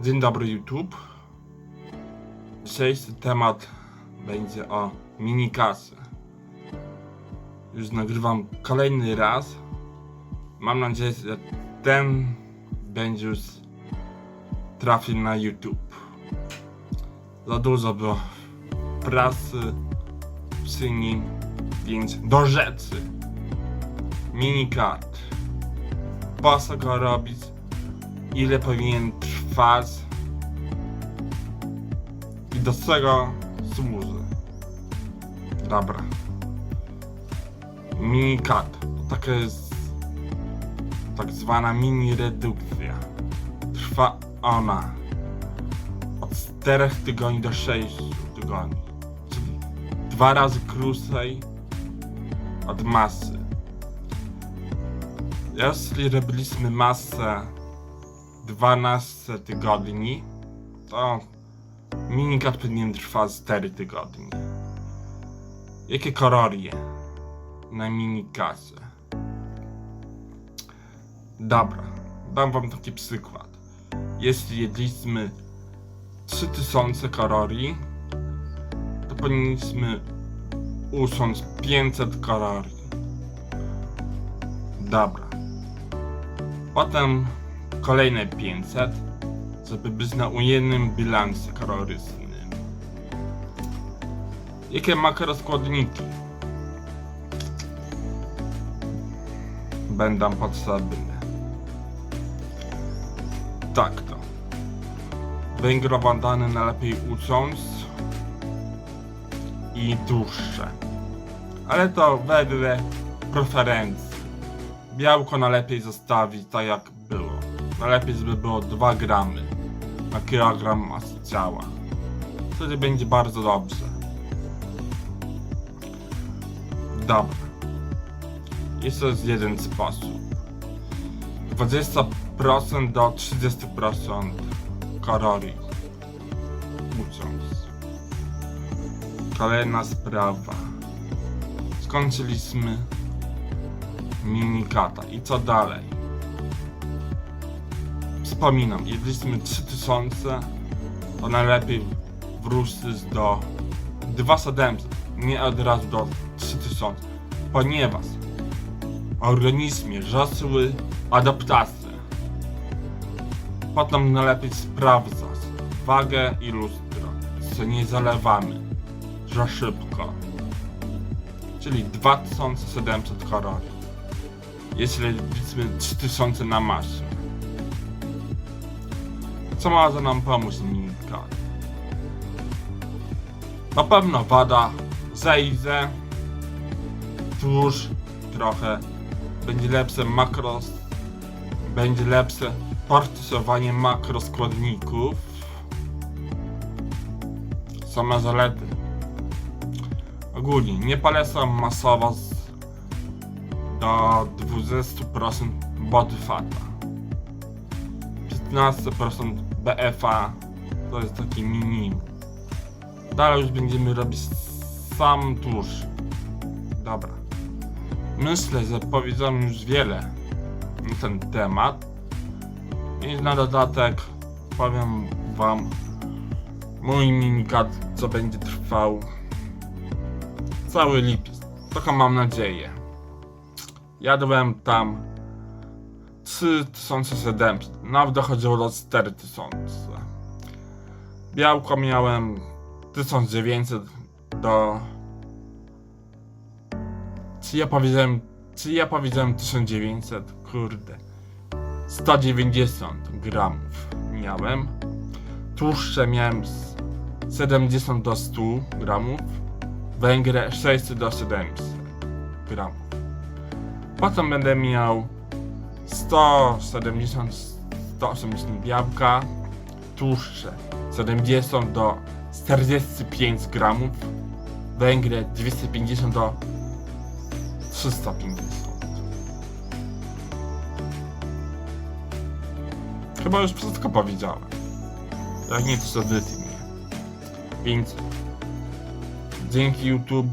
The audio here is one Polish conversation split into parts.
Dzień dobry YouTube. Dzisiejszy temat będzie o minikasy. Już nagrywam kolejny raz. Mam nadzieję, że ten będzie już trafił na YouTube. Za dużo było prasy przy nim, więc do rzeczy. Minikart. Po co go robić? Ile powinien trwać i do czego służy. Dobra. Minikat taka jest tak zwana mini redukcja. Trwa ona od 4 tygodni do 6 tygodni, czyli dwa razy krócej od masy. Jeśli robiliśmy masę 12 tygodni, to minikat powinien trwać 4 tygodnie. Jakie kalorie na minikasie? Dobra, dam wam taki przykład. Jeśli jedliśmy 3000 kalorii, to powinniśmy usunąć 500 kalorii. Dobra. Potem kolejne 500, żeby być na ujemnym bilansie kalorycznym. Jakie makroskładniki będą potrzebne? Tak to. Węglowodany najlepiej uciąć i dłuższe. Ale to wedle preferencji. Białko najlepiej zostawić tak jak było. Najlepiej, żeby było 2 gramy na kilogram masy ciała. Wtedy będzie bardzo dobrze. Dobra. Jest to jeden sposób. 20% do 30% kalorii. Ucząc. Kolejna sprawa. Skończyliśmy minikata. I co dalej? Wspominam, jedliśmy 3000, to najlepiej wrócić do 2700, nie od razu do 3000, ponieważ organizmie rosły adaptacje. Potem najlepiej sprawdzać wagę i lustro, co nie zalewamy za szybko, czyli 2700 kalorii, jeśli liczymy 3000 na masę. Co może nam pomóc Minka? Na pewno wada zejdzie, tłuszcz trochę, będzie lepsze makros, będzie lepsze portysowanie makroskładników. Same zalety. Ogólnie nie polecam masowo z, do 20% body fata. 15% BFA to jest taki minimum. Dalej już będziemy robić sam tłuszcz. Dobra. Myślę, że powiedziałem już wiele na ten temat. I na dodatek powiem wam mój minikat, co będzie trwał cały lipiec. Trochę mam nadzieję. Jadłem tam 3700, nawet dochodziło do 4000. Białko miałem 1900 do... Czy ja powiedziałem... Czy ja powiedziałem 1900? Kurde. 190 gramów miałem. Tłuszcze miałem z 70 do 100 gramów. Węgiel 600 do 700 gramów. Potem będę miał 170, 180 białka, tłuszcze 70 do 45 gramów, węgle 250 do 350. Chyba już wszystko powiedziałem. Jak nie, to wytnij. Więc dzięki YouTube.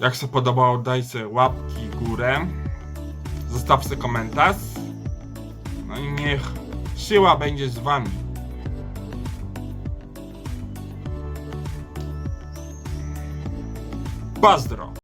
Jak się podobało, dajcie łapki górę. Zostawcie komentarz. No i niech siła będzie z wami. Bazdro.